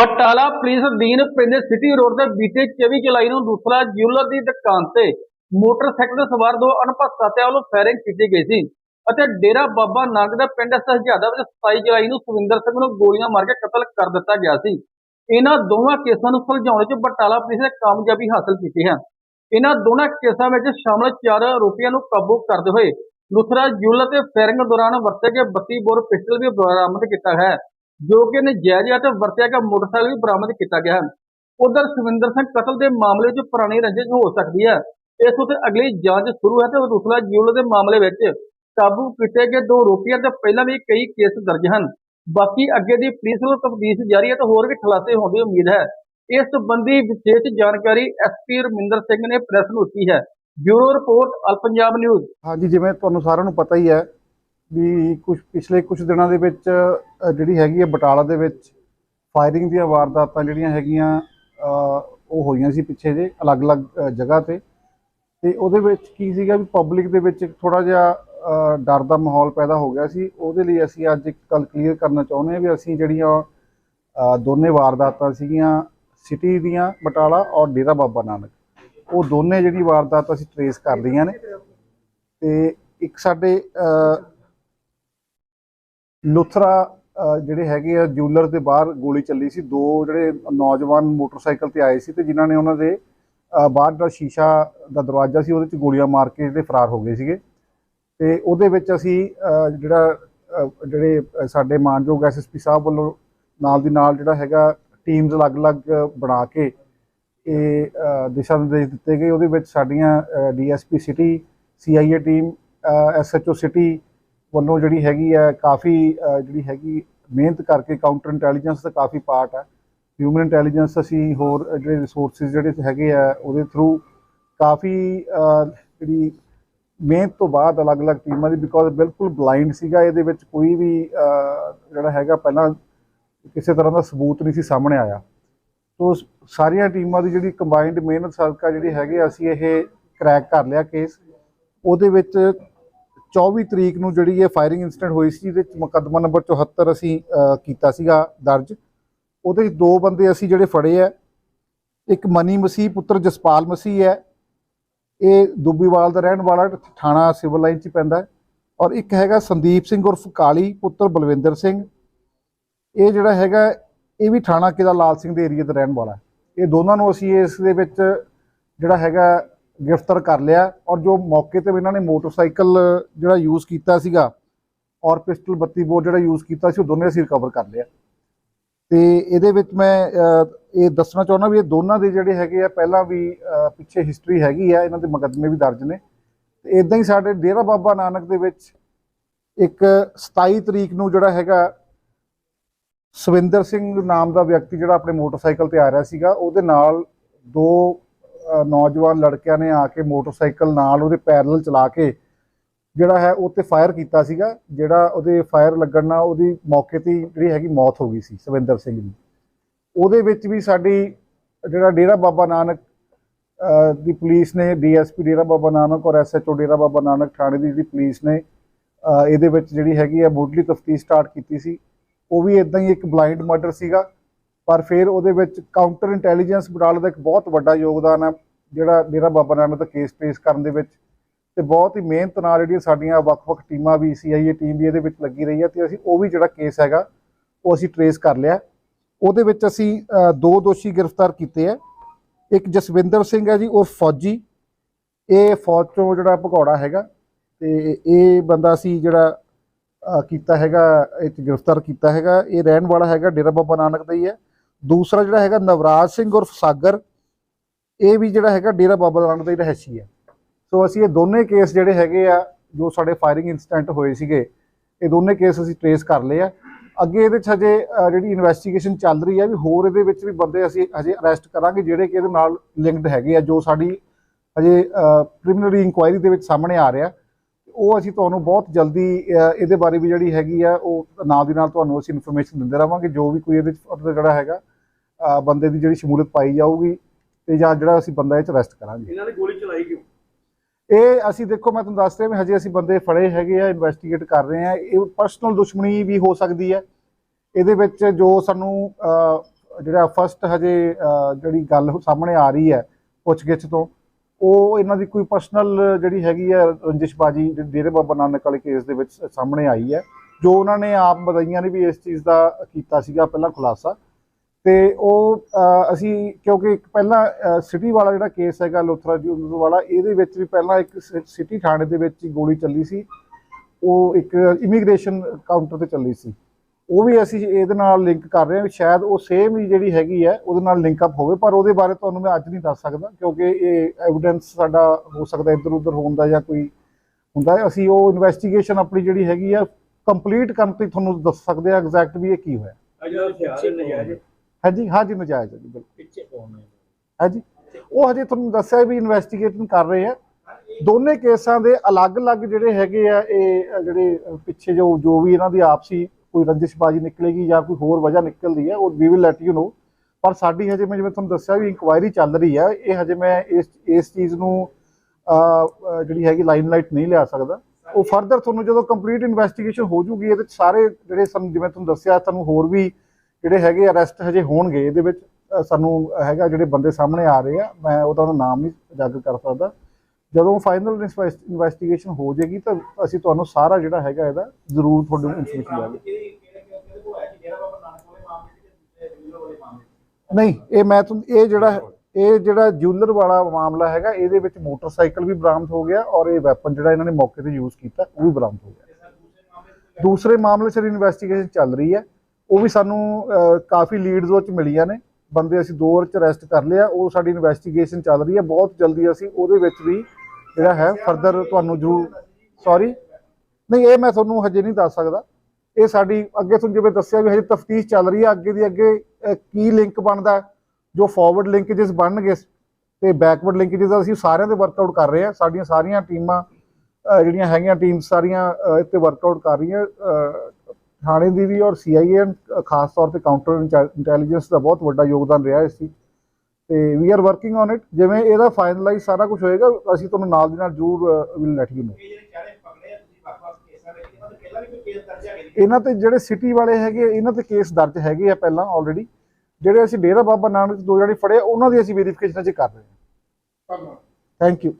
Batala police ਅਧੀਨ ਪਿੰਡ city road ਤੇ ਬੀਤੇ 24 ਜੁਲਾਈ ਨੂੰ ਦੂਸਰਾ ਜਿਊਲਰ ਦੀ ਦੁਕਾਨ ਤੇ ਮੋਟਰਸਾਈਕਲ ਤੇ ਸਵਾਰ ਦੋ ਅਣਪਛਾਤੇ ਸਾਥੀਆਂ ਵੱਲੋਂ ਫਾਇਰਿੰਗ ਕੀਤੀ ਗਈ ਸੀ ਅਤੇ ਡੇਰਾ ਬਾਬਾ ਨਾਨਕ ਦਾ ਪਿੰਡ ਸਹਜਾਦਾ ਵਿੱਚ 27 ਜੁਲਾਈ ਨੂੰ ਸੁਵਿੰਦਰ ਸਿੰਘ ਨੂੰ ਗੋਲੀਆਂ ਮਾਰ ਕੇ ਕਤਲ ਕਰ ਦਿੱਤਾ ਗਿਆ ਸੀ। ਇਹਨਾਂ ਦੋਵਾਂ ਕੇਸਾਂ ਨੂੰ ਸੁਲਝਾਉਣ 'ਚ ਬਟਾਲਾ ਪੁਲਿਸ ਨੇ ਕਾਮਯਾਬੀ ਹਾਸਲ ਕੀਤੀ ਹੈ। ਇਹਨਾਂ ਦੋਨਾਂ ਕੇਸਾਂ ਵਿੱਚ ਸ਼ਾਮਲ ਚਾਰ ਆਰੋਪੀਆਂ ਨੂੰ ਕਾਬੂ ਕਰਦੇ ਹੋਏ ਲੁਥਰਾ ਜਿਊਲਰ ਤੇ ਫਾਇਰਿੰਗ ਦੌਰਾਨ ਵਰਤੇ ਗਏ 32 ਬੋਰ ਪਿਸਟਲ ਵੀ ਬਰਾਮਦ ਕੀਤਾ ਹੈ। ਜੋ ਕਿ ਨਜਾਇਜ਼ ਅਤੇ ਵਰਤਿਆ ਗਿਆ ਮੋਟਰਸਾਈਕਲ ਵੀ ਬਰਾਮਦ ਕੀਤਾ ਗਿਆ ਹੈ। ਉਧਰ ਸੁਵਿੰਦਰ ਸਿੰਘ ਕਤਲ ਦੇ ਮਾਮਲੇ 'ਚ ਪੁਰਾਣੀ ਰੰਜਿਸ਼ ਹੋ ਸਕਦੀ ਹੈ। ਇਸ ਉੱਤੇ ਅਗਲੀ ਜਾਂਚ ਸ਼ੁਰੂ ਹੈ ਤੇ ਰੁਸਲਾ ਜਿਊਲ ਦੇ ਮਾਮਲੇ ਵਿੱਚ ਕਾਬੂ ਕੀਤੇ ਗਏ ਦੋ ਰੋਪੀਆਂ ਤੇ ਪਹਿਲਾਂ ਵੀ ਕਈ ਕੇਸ ਦਰਜ ਹਨ। ਬਾਕੀ ਅੱਗੇ ਦੀ ਪੁਲਿਸ ਵੱਲੋਂ ਤਫਤੀਸ਼ ਜਾਰੀ ਹੈ ਤੇ ਹੋਰ ਵੀ ਖੁਲਾਸੇ ਹੋਣ ਦੀ ਉਮੀਦ ਹੈ। ਇਸ ਸੰਬੰਧੀ ਵਿਸ਼ੇਸ਼ ਜਾਣਕਾਰੀ ਐਸਪੀ ਰਮਿੰਦਰ ਸਿੰਘ ਨੇ ਪ੍ਰੈਸ ਨੂੰ ਦਿੱਤੀ ਹੈ। ਬਿਊਰੋ ਰਿਪੋਰਟ, ਅਲ ਪੰਜਾਬ ਨਿਊਜ਼। ਹਾਂਜੀ, ਜਿਵੇਂ ਤੁਹਾਨੂੰ ਸਾਰਿਆਂ ਨੂੰ ਪਤਾ ਹੀ ਹੈ ਵੀ ਕੁਝ ਪਿਛਲੇ ਕੁਝ ਦਿਨਾਂ ਦੇ ਵਿੱਚ ਜਿਹੜੀ ਹੈਗੀ ਹੈ ਬਟਾਲਾ ਦੇ ਵਿੱਚ ਫਾਇਰਿੰਗ ਦੀਆਂ ਵਾਰਦਾਤਾਂ ਜਿਹੜੀਆਂ ਹੈਗੀਆਂ ਉਹ ਹੋਈਆਂ ਸੀ ਪਿੱਛੇ ਜੇ ਅਲੱਗ-ਅਲੱਗ ਜਗ੍ਹਾ ਤੇ। ਤੇ ਉਹਦੇ ਵਿੱਚ ਕੀ ਸੀਗਾ ਵੀ ਪਬਲਿਕ ਦੇ ਵਿੱਚ ਥੋੜਾ ਜਿਹਾ ਡਰ ਦਾ ਮਾਹੌਲ ਪੈਦਾ ਹੋ ਗਿਆ ਸੀ। ਉਹਦੇ ਲਈ ਅਸੀਂ ਅੱਜ ਇੱਕ ਗੱਲ ਕਲੀਅਰ ਕਰਨਾ ਚਾਹੁੰਦੇ ਹਾਂ ਵੀ ਅਸੀਂ ਜਿਹੜੀਆਂ ਦੋਨੇ ਵਾਰਦਾਤਾਂ ਸੀਗੀਆਂ ਸਿਟੀ ਦੀਆਂ ਬਟਾਲਾ ਔਰ ਡੇਰਾ ਬਾਬਾ ਨਾਨਕ। ਉਹ ਦੋਨੇ ਜਿਹੜੀ ਵਾਰਦਾਤਾਂ ਅਸੀਂ ਟਰੇਸ ਕਰ ਲਈਆਂ ਨੇ। ਤੇ ਇੱਕ ਸਾਡੇ ਲੁਥਰਾ ਜਿਹੜੇ ਹੈਗੇ ਆ ਜੂਲਰ ਦੇ ਬਾਹਰ ਗੋਲੀ ਚੱਲੀ ਸੀ। ਦੋ ਜਿਹੜੇ ਨੌਜਵਾਨ ਮੋਟਰਸਾਈਕਲ ਤੇ ਆਏ ਸੀ ਤੇ ਜਿਨ੍ਹਾਂ ਨੇ ਉਹਨਾਂ ਦੇ ਬਾਹਰ ਦਾ ਸ਼ੀਸ਼ਾ ਦਾ ਦਰਵਾਜ਼ਾ ਸੀ ਉਹਦੇ 'ਚ ਗੋਲੀਆਂ ਮਾਰ ਕੇ ਜਿਹੜੇ ਫਰਾਰ ਹੋ ਗਏ ਸੀਗੇ। ਤੇ ਉਹਦੇ ਵਿੱਚ ਅਸੀਂ ਜਿਹੜਾ ਅ, ਜਿਹੜੇ ਅ, ਸਾਡੇ ਮਾਨਯੋਗ ਐਸਐਸਪੀ ਸਾਹਿਬ ਵੱਲੋਂ ਨਾਲ ਦੀ ਨਾਲ ਜਿਹੜਾ ਹੈਗਾ ਟੀਮਸ ਅਲੱਗ-ਅਲੱਗ ਬਣਾ ਕੇ ਇਹ ਦਿਸ਼ਾ ਨਿਰਦੇਸ਼ ਦਿੱਤੇ ਗਏ। ਉਹਦੇ ਵਿੱਚ ਸਾਡੀਆਂ DSP city CIA team SHO city ਵੱਲੋਂ ਜਿਹੜੀ ਹੈਗੀ ਹੈ, ਕਾਫੀ ਜਿਹੜੀ ਹੈਗੀ ਮਿਹਨਤ ਕਰਕੇ ਕਾਊਂਟਰ ਇੰਟੈਲੀਜੈਂਸ ਦਾ ਕਾਫੀ ਪਾਰਟ ਹੈ। ਹਿਊਮਨ ਇੰਟੈਲੀਜੈਂਸ ਅਸੀਂ ਹੋਰ ਜਿਹੜੇ ਰਿਸੋਰਸਿਸ ਜਿਹੜੇ ਹੈਗੇ ਆ, ਉਹਦੇ ਥਰੂ ਕਾਫੀ ਜਿਹੜੀ ਮਿਹਨਤ ਤੋਂ ਬਾਅਦ ਅਲੱਗ-ਅਲੱਗ ਟੀਮਾਂ ਦੀ ਬਿਕੋਜ਼ ਬਿਲਕੁਲ ਬਲਾਈਂਡ ਸੀਗਾ ਇਹਦੇ ਵਿੱਚ ਕੋਈ ਵੀ ਜਿਹੜਾ ਹੈਗਾ ਪਹਿਲਾਂ ਕਿਸੇ ਤਰ੍ਹਾਂ ਦਾ ਸਬੂਤ ਨਹੀਂ ਸੀ ਸਾਹਮਣੇ ਆਇਆ। ਸੋ, ਸਾਰੀਆਂ ਟੀਮਾਂ ਦੀ ਜਿਹੜੀ ਕੰਬਾਈਨਡ ਮਿਹਨਤ ਸਦਕਾ ਜਿਹੜੀ ਹੈਗੇ ਅਸੀਂ ਇਹ ਕ੍ਰੈਕ ਕਰ ਲਿਆ ਕੇਸ ਉਹਦੇ ਵਿੱਚ 24 ਤਰੀਕ ਨੂੰ ਜਿਹੜੀ ਇਹ ਫਾਇਰਿੰਗ ਇਨਸੀਡੈਂਟ ਹੋਈ ਸੀ ਜਿਹਦੇ ਵਿੱਚ ਮੁਕੱਦਮਾ ਨੰਬਰ 74 ਅਸੀਂ ਕੀਤਾ ਸੀਗਾ ਦਰਜ। ਉਹਦੇ ਵਿੱਚ ਦੋ ਬੰਦੇ ਅਸੀਂ ਜਿਹੜੇ ਫੜੇ ਆ, ਇੱਕ ਮਨੀ ਮਸੀਹ, ਪੁੱਤਰ ਜਸਪਾਲ ਮਸੀਹ ਹੈ। ਇਹ ਦੁੱਬੀਵਾਲ ਦਾ ਰਹਿਣ ਵਾਲਾ ਥਾਣਾ ਸਿਵਲ ਲਾਈਨ 'ਚ ਪੈਂਦਾ ਔਰ ਇੱਕ ਹੈਗਾ ਸੰਦੀਪ ਸਿੰਘ ਉਰਫ ਕਾਲੀ, ਪੁੱਤਰ ਬਲਵਿੰਦਰ ਸਿੰਘ। ਇਹ ਜਿਹੜਾ ਹੈਗਾ, ਇਹ ਵੀ ਥਾਣਾ ਕਿਲਾ ਲਾਲ ਸਿੰਘ ਦੇ ਏਰੀਆ ਦਾ ਰਹਿਣ ਵਾਲਾ ਇਹ ਦੋਨਾਂ ਨੂੰ ਅਸੀਂ ਇਸ ਦੇ ਵਿੱਚ ਜਿਹੜਾ ਹੈਗਾ ਗ੍ਰਿਫਤਾਰ ਕਰ ਲਿਆ ਔਰ ਜੋ ਮੌਕੇ ਤੇ ਇਹਨਾਂ ਨੇ ਮੋਟਰਸਾਈਕਲ ਜਿਹੜਾ ਯੂਜ਼ ਕੀਤਾ ਸੀਗਾ ਔਰ ਪਿਸਟਲ 32 ਬੋਰ ਜਿਹੜਾ ਯੂਜ਼ ਕੀਤਾ ਸੀ, ਉਹ ਦੋਨੇ ਅਸੀਂ ਰਿਕਵਰ ਕਰ ਲਿਆ। ਤੇ ਇਹਦੇ ਵਿੱਚ ਮੈਂ ਇਹ ਦੱਸਣਾ ਚਾਹੁੰਦਾ ਵੀ ਇਹ ਦੋਨਾਂ ਦੇ ਜਿਹੜੇ ਹੈਗੇ ਆ, ਪਹਿਲਾਂ ਵੀ ਪਿੱਛੇ ਹਿਸਟਰੀ ਹੈਗੀ ਆ, ਇਹਨਾਂ ਦੇ ਮੁਕੱਦਮੇ ਵੀ ਦਰਜ ਨੇ। ਤੇ ਇਦਾਂ ਹੀ ਸਾਡੇ ਡੇਰਾ ਬਾਬਾ ਨਾਨਕ ਦੇ ਵਿੱਚ ਇੱਕ 27 ਤਰੀਕ ਨੂੰ ਜਿਹੜਾ ਹੈਗਾ, ਸਵਿੰਦਰ ਸਿੰਘ ਨਾਮ ਦਾ ਵਿਅਕਤੀ ਜਿਹੜਾ ਆਪਣੇ ਮੋਟਰਸਾਈਕਲ ਤੇ ਆ ਰਿਹਾ ਸੀਗਾ, ਉਹਦੇ ਨਾਲ ਦੋ ਨੌਜਵਾਨ ਲੜਕਿਆਂ ਨੇ ਆ ਕੇ ਮੋਟਰਸਾਈਕਲ ਨਾਲ ਉਹਦੇ ਪੈਰਲਲ ਚਲਾ ਕੇ ਜਿਹੜਾ ਹੈ ਉਹ ਤੇ ਫਾਇਰ ਕੀਤਾ ਸੀਗਾ, ਜਿਹੜਾ ਉਹਦੇ ਫਾਇਰ ਲੱਗਣ ਨਾਲ ਉਹਦੀ ਮੌਕੇ ਤੇ ਜਿਹੜੀ ਹੈਗੀ ਮੌਤ ਹੋ ਗਈ ਸੀ, ਸਵਿੰਦਰ ਸਿੰਘ ਦੀ। ਉਹਦੇ ਵਿੱਚ ਵੀ ਸਾਡੀ ਜਿਹੜਾ ਡੇਰਾ ਬਾਬਾ ਨਾਨਕ ਦੀ ਪੁਲਿਸ ਨੇ, ਡੀਐਸਪੀ ਡੇਰਾ ਬਾਬਾ ਨਾਨਕ ਔਰ ਐਸਐਚਓ ਡੇਰਾ ਬਾਬਾ ਨਾਨਕ ਥਾਣੇ ਦੀ ਜਿਹੜੀ ਪੁਲਿਸ ਨੇ ਇਹਦੇ ਵਿੱਚ ਜਿਹੜੀ ਹੈਗੀ ਆ ਮੁੱਢਲੀ ਤਫਤੀਸ਼ ਸਟਾਰਟ ਕੀਤੀ ਸੀ। ਉਹ ਵੀ ਇਦਾਂ ਹੀ ਇੱਕ ਬਲਾਈਂਡ ਮਰਡਰ ਸੀਗਾ। ਪਰ ਫਿਰ ਉਹਦੇ ਵਿੱਚ ਕਾਊਂਟਰ ਇੰਟੈਲੀਜੈਂਸ ਬਟਾਲਾ ਦਾ ਇੱਕ ਬਹੁਤ ਵੱਡਾ ਯੋਗਦਾਨ ਹੈ, ਜਿਹੜਾ ਡੇਰਾ ਬਾਬਾ ਨਾਨਕ ਦਾ ਕੇਸ ਟ੍ਰੇਸ ਕਰਨ ਦੇ ਵਿੱਚ ਤੇ ਬਹੁਤ ਹੀ ਮਿਹਨਤ ਨਾਲ ਜਿਹੜੀਆਂ ਸਾਡੀਆਂ ਵੱਖ-ਵੱਖ ਟੀਮਾਂ ਵੀ ਸੀਆਈਏ ਟੀਮ ਵੀ ਇਹਦੇ ਵਿੱਚ ਲੱਗੀ ਰਹੀ ਹੈ ਤੇ ਅਸੀਂ ਉਹ ਵੀ ਜਿਹੜਾ ਕੇਸ ਹੈਗਾ, ਉਹ ਅਸੀਂ ਟ੍ਰੇਸ ਕਰ ਲਿਆ। ਉਹਦੇ ਵਿੱਚ ਅਸੀਂ ਦੋ ਦੋਸ਼ੀ ਗ੍ਰਿਫਤਾਰ ਕੀਤੇ ਆ ਇੱਕ ਜਸਵਿੰਦਰ ਸਿੰਘ ਹੈ ਜੀ, ਉਹ ਫੌਜੀ। ਇਹ ਫੌਜ ਤੋਂ ਜਿਹੜਾ ਭਗੌੜਾ ਹੈਗਾ ਤੇ ਇਹ ਬੰਦਾ ਸੀ ਜਿਹੜਾ ਕੀਤਾ ਹੈਗਾ, ਇਹ 'ਚ ਗ੍ਰਿਫਤਾਰ ਕੀਤਾ ਹੈਗਾ। ਇਹ ਰਹਿਣ ਵਾਲਾ ਹੈਗਾ, ਡੇਰਾ ਬਾਬਾ ਨਾਨਕ ਦਾ ਹੀ ਹੈ। ਦੂਸਰਾ ਜਿਹੜਾ ਹੈਗਾ ਨਵਰਾਜ ਸਿੰਘ ਉਰਫ ਸਾਗਰ, ਇਹ ਵੀ ਜਿਹੜਾ ਹੈਗਾ ਡੇਰਾ ਬਾਬਾ ਨਾਨਕ ਦਾ ਹੀ ਰਹਿਸ਼ੀ ਹੈ। ਸੋ ਅਸੀਂ ਇਹ ਦੋਨੇ ਕੇਸ ਜਿਹੜੇ ਹੈਗੇ ਆ, ਜੋ ਸਾਡੇ ਫਾਇਰਿੰਗ ਇਨਸੀਡੈਂਟ ਹੋਏ ਸੀਗੇ, ਇਹ ਦੋਨੇ ਕੇਸ ਅਸੀਂ ਟ੍ਰੇਸ ਕਰ ਲਏ ਆ। ਅੱਗੇ ਇਹਦੇ 'ਚ ਹਜੇ ਜਿਹੜੀ ਇਨਵੈਸਟੀਗੇਸ਼ਨ ਚੱਲ ਰਹੀ ਹੈ ਵੀ ਹੋਰ ਇਹਦੇ ਵਿੱਚ ਵੀ ਬੰਦੇ ਅਸੀਂ ਹਜੇ ਅਰੈਸਟ ਕਰਾਂਗੇ, ਜਿਹੜੇ ਕਿ ਇਹਦੇ ਨਾਲ ਲਿੰਕਡ ਹੈਗੇ ਆ, ਜੋ ਸਾਡੀ ਹਜੇ ਪ੍ਰੀਲਿਮਿਨਰੀ ਇਨਕੁਆਇਰੀ ਦੇ ਵਿੱਚ ਸਾਹਮਣੇ ਆ ਰਿਹਾ। ਉਹ ਅਸੀਂ ਤੁਹਾਨੂੰ ਬਹੁਤ ਜਲਦੀ ਇਹਦੇ ਬਾਰੇ ਵੀ ਜਿਹੜੀ ਹੈਗੀ ਆ, ਉਹ ਨਾਲ ਦੀ ਨਾਲ ਤੁਹਾਨੂੰ ਅਸੀਂ ਇਨਫੋਰਮੇਸ਼ਨ ਦਿੰਦੇ ਰਵਾਂਗੇ, ਜੋ ਵੀ ਕੋਈ ਇਹਦੇ 'ਚ ਜਿਹੜਾ ਹੈਗਾ ਬੰਦੇ ਦੀ ਜਿਹੜੀ ਸ਼ਮੂਲੀਅਤ ਪਾਈ ਜਾਊਗੀ ਤੇ ਜਾਂ ਜਿਹੜਾ ਅਸੀਂ ਬੰਦਾ ਇਹ 'ਚ ਅਰੈਸਟ ਕਰਾਂਗੇ। ਇਹਨਾਂ ਨੇ ਗੋਲੀ ਚਲਾਈ ਕਿਉਂ? ਇਹ ਅਸੀਂ ਦੇਖੋ ਮੈਂ ਤੁਹਾਨੂੰ ਦੱਸ ਰਿਹਾ ਵੀ ਹਜੇ ਅਸੀਂ ਬੰਦੇ ਫੜੇ ਹੈਗੇ ਆ ਇਨਵੈਸਟੀਗੇਟ ਕਰ ਰਹੇ ਆ। ਇਹ ਪਰਸਨਲ ਦੁਸ਼ਮਣੀ ਵੀ ਹੋ ਸਕਦੀ ਹੈ। ਇਹਦੇ ਵਿੱਚ ਜੋ ਸਾਨੂੰ ਜਿਹੜਾ ਫਸਟ ਹਜੇ ਜਿਹੜੀ ਗੱਲ ਸਾਹਮਣੇ ਆ ਰਹੀ ਹੈ ਪੁੱਛਗਿੱਛ ਤੋਂ ਉਹ ਇਹਨਾਂ ਦੀ ਕੋਈ ਪਰਸਨਲ ਜਿਹੜੀ ਹੈਗੀ ਹੈ ਰੰਜਿਸ਼ਬਾਜੀ ਡੇਰੇ ਬਾਬਾ ਨਾਨਕ ਵਾਲੇ ਕੇਸ ਦੇ ਵਿੱਚ ਸਾਹਮਣੇ ਆਈ ਹੈ। ਜੋ ਉਹਨਾਂ ਨੇ ਆਪ ਬਤਾਈਆਂ ਨੇ ਵੀ ਇਸ ਚੀਜ਼ ਦਾ ਕੀਤਾ ਸੀਗਾ ਪਹਿਲਾਂ ਖੁਲਾਸਾ। ਤੇ ਉਹ ਅਸੀਂ ਕਿਉਂਕਿ ਇੱਕ ਪਹਿਲਾਂ ਸਿਟੀ ਵਾਲਾ ਜਿਹੜਾ ਕੇਸ ਹੈਗਾ ਲੋਥਰਾ ਜੂਲਰ ਵਾਲਾ, ਇਹਦੇ ਵਿੱਚ ਵੀ ਪਹਿਲਾਂ ਇੱਕ ਸਿਟੀ ਥਾਣੇ ਦੇ ਵਿੱਚ ਹੀ ਗੋਲੀ ਚੱਲੀ ਸੀ। ਉਹ ਇੱਕ ਇਮੀਗ੍ਰੇਸ਼ਨ ਕਾਊਂਟਰ ਤੇ ਚੱਲੀ ਸੀ। ਉਹ ਵੀ ਅਸੀਂ ਇਹਦੇ ਨਾਲ ਲਿੰਕ ਕਰ ਰਹੇ ਹਾਂ ਸ਼ਾਇਦ ਉਹ ਸੇਮ ਹੀ ਜਿਹੜੀ ਹੈਗੀ ਹੈ, ਉਹਦੇ ਨਾਲ ਲਿੰਕ ਅਪ ਹੋਵੇ, ਪਰ ਉਹਦੇ ਬਾਰੇ ਤੁਹਾਨੂੰ ਮੈਂ ਅੱਜ ਨਹੀਂ ਦੱਸ ਸਕਦਾ, ਕਿਉਂਕਿ ਇਹ ਐਵੀਡੈਂਸ ਸਾਡਾ ਹੋ ਸਕਦਾ ਇੱਧਰ ਉੱਧਰ ਹੋਣ ਦਾ ਜਾਂ ਕੋਈ ਹੁੰਦਾ ਹੈ। ਅਸੀਂ ਉਹ ਇਨਵੈਸਟੀਗੇਸ਼ਨ ਆਪਣੀ ਜਿਹੜੀ ਹੈਗੀ ਆ ਕੰਪਲੀਟ ਕਰਨ ਤੇ ਤੁਹਾਨੂੰ ਦੱਸ ਸਕਦੇ ਆ ਐਗਜ਼ੈਕਟ ਵੀ ਇਹ ਕੀ ਹੋਇਆ। ਅਜਾ ਹਥਿਆਰ ਨਜਾਇਜ਼। ਹਾਂਜੀ ਹਾਂਜੀ ਨਜਾਇਜ਼ ਹੈ ਜੀ ਬਿਲਕੁਲ। ਪਿੱਛੇ ਕੌਣ ਹੈ? ਹਾਂਜੀ ਉਹ ਹਜੇ ਤੁਹਾਨੂੰ ਦੱਸਿਆ ਵੀ ਇਨਵੈਸਟੀਗੇਸ਼ਨ ਕਰ ਰਹੇ ਆ। ਦੋਨੇ ਕੇਸਾਂ ਦੇ ਅਲੱਗ-ਅਲੱਗ ਜਿਹੜੇ ਹੈਗੇ ਆ ਇਹ ਜਿਹੜੇ ਪਿੱਛੇ ਜੋ ਜੋ ਵੀ ਇਹਨਾਂ ਦੀ ਆਪਸੀ ਕੋਈ ਰੰਜਿਸ਼ਬਾਜੀ ਨਿਕਲੇਗੀ ਜਾਂ ਕੋਈ ਹੋਰ ਵਜ੍ਹਾ ਨਿਕਲਦੀ ਹੈ ਉਹ ਵੀ ਵਿਲ ਲੈਟ ਯੂ ਨੋ ਪਰ ਸਾਡੀ ਹਜੇ ਮੈਂ ਜਿਵੇਂ ਤੁਹਾਨੂੰ ਦੱਸਿਆ ਵੀ ਇਨਕੁਆਇਰੀ ਚੱਲ ਰਹੀ ਹੈ ਇਹ ਹਜੇ ਮੈਂ ਇਸ ਇਸ ਚੀਜ਼ ਨੂੰ ਜਿਹੜੀ ਹੈਗੀ ਲਾਈਮਲਾਈਟ ਨਹੀਂ ਲਿਆ ਸਕਦਾ। ਉਹ ਫਰਦਰ ਤੁਹਾਨੂੰ ਜਦੋਂ ਕੰਪਲੀਟ ਇਨਵੈਸਟੀਗੇਸ਼ਨ ਹੋ ਜੂਗੀ ਇਹਦੇ ਸਾਰੇ ਜਿਹੜੇ ਸਾਨੂੰ ਜਿਵੇਂ ਤੁਹਾਨੂੰ ਦੱਸਿਆ ਤੁਹਾਨੂੰ ਹੋਰ ਵੀ ਜਿਹੜੇ ਹੈਗੇ ਅਰੈਸਟ ਹਜੇ ਹੋਣਗੇ ਇਹਦੇ ਵਿੱਚ ਸਾਨੂੰ ਹੈਗਾ ਜਿਹੜੇ ਬੰਦੇ ਸਾਹਮਣੇ ਆ ਰਹੇ ਆ ਮੈਂ ਉਹਦਾ ਨਾਮ ਨਹੀਂ ਉਜਾਗਰ ਕਰ ਸਕਦਾ। ਜਦੋਂ ਫਾਈਨਲ ਇਨਵੈਸਟੀਗੇਸ਼ਨ ਹੋ ਜਾਏਗੀ ਤਾਂ ਅਸੀਂ ਤੁਹਾਨੂੰ ਸਾਰਾ ਜਿਹੜਾ ਹੈਗਾ ਇਹਦਾ ਜ਼ਰੂਰ ਤੁਹਾਨੂੰ ਇਨਫੋਰਮੇਸ਼ਨ ਦੇਵਾਂਗੇ। ਨਹੀਂ ਇਹ ਮੈਂ ਤੁਹਾਨੂੰ ਇਹ ਜਿਹੜਾ ਇਹ ਜਿਹੜਾ ਜੂਲਰ ਵਾਲਾ ਮਾਮਲਾ ਹੈਗਾ ਇਹਦੇ ਵਿੱਚ ਮੋਟਰਸਾਈਕਲ ਵੀ ਬਰਾਮਦ ਹੋ ਗਿਆ ਔਰ ਇਹ ਵੈਪਨ ਜਿਹੜਾ ਇਹਨਾਂ ਨੇ ਮੌਕੇ ਤੇ ਯੂਜ਼ ਕੀਤਾ ਉਹ ਵੀ ਬਰਾਮਦ ਹੋ ਗਿਆ। ਦੂਸਰੇ ਮਾਮਲੇ 'ਚ ਇਨਵੈਸਟੀਗੇਸ਼ਨ ਚੱਲ ਰਹੀ ਹੈ। ਉਹ ਵੀ ਸਾਨੂੰ ਕਾਫੀ ਲੀਡਸ ਵਿੱਚ ਮਿਲੀਆਂ ਨੇ। ਬੰਦੇ ਅਸੀਂ ਦੋ 'ਚ ਰੈਸਟ ਕਰ ਲਿਆ। ਉਹ ਸਾਡੀ ਇਨਵੈਸਟੀਗੇਸ਼ਨ ਚੱਲ ਰਹੀ ਹੈ। ਬਹੁਤ ਜਲਦੀ ਅਸੀਂ ਉਹਦੇ ਵਿੱਚ ਵੀ ਜਿਹੜਾ ਹੈ ਫਰਦਰ ਤੁਹਾਨੂੰ ਜ਼ੂ ਸੌਰੀ ਨਹੀਂ, ਇਹ ਮੈਂ ਤੁਹਾਨੂੰ ਹਜੇ ਨਹੀਂ ਦੱਸ ਸਕਦਾ। ਇਹ ਸਾਡੀ ਅੱਗੇ ਤੁਹਾਨੂੰ ਜਿਵੇਂ ਦੱਸਿਆ ਵੀ ਹਜੇ ਤਫਤੀਸ਼ ਚੱਲ ਰਹੀ ਹੈ। ਅੱਗੇ ਦੀ ਅੱਗੇ ਕੀ ਲਿੰਕ ਬਣਦਾ ਜੋ ਫਾਰਵਰਡ ਲਿੰਕੇजेस ਬਣਨਗੇ, ਤੇ ਬੈਕਵਰਡ ਲਿੰਕੇजेस ਅਸੀਂ ਸਾਰਿਆਂ ਦੇ ਵਰਕਆਊਟ ਕਰ ਰਹੇ ਹਾਂ। ਸਾਡੀਆਂ ਸਾਰੀਆਂ ਟੀਮਾਂ ਜਿਹੜੀਆਂ ਹੈਗੀਆਂ ਟੀਮਸ ਸਾਰੀਆਂ ਇੱਥੇ ਵਰਕਆਊਟ ਕਰ ਰਹੀਆਂ ਥਾਣੇ ਦੀ ਵੀ ਔਰ ਸੀਆਈਏ ਖਾਸ ਤੌਰ ਤੇ ਕਾਊਂਟਰ ਇੰਟੈਲੀਜੈਂਸ ਦਾ ਬਹੁਤ ਵੱਡਾ ਯੋਗਦਾਨ ਰਿਹਾ ਇਸ ਚੀਜ਼ ਤੇ we are working on it ਜਿਵੇਂ ਇਹਦਾ ਫਾਈਨਲਾਈਜ਼ ਸਾਰਾ ਕੁਝ ਹੋਏਗਾ ਅਸੀਂ ਤੁਹਾਨੂੰ ਨਾਲ ਦੀ ਨਾਲ ਜ਼ਰੂਰ ਵਿਲ ਲੈਟ ਯੂ ਨੋ? ਇਹਨਾਂ ਤੇ ਜਿਹੜੇ ਸਿਟੀ ਵਾਲੇ ਹੈਗੇ ਇਹਨਾਂ ਤੇ ਕੇਸ ਦਰਜ ਹੈਗੇ ਆ ਪਹਿਲਾਂ ਆਲਰੇਡੀ ਜਿਹੜੇ ਅਸੀਂ ਡੇਰਾ ਬਾਬਾ ਨਾਨਕ ਦੇ ਦੋ ਜਿਹੜੇ ਫੜੇ ਉਹਨਾਂ ਦੀ ਅਸੀਂ ਵੈਰੀਫਿਕੇਸ਼ਨ ਅਜੇ ਕਰ ਰਹੇ ਹਾਂ। Thank you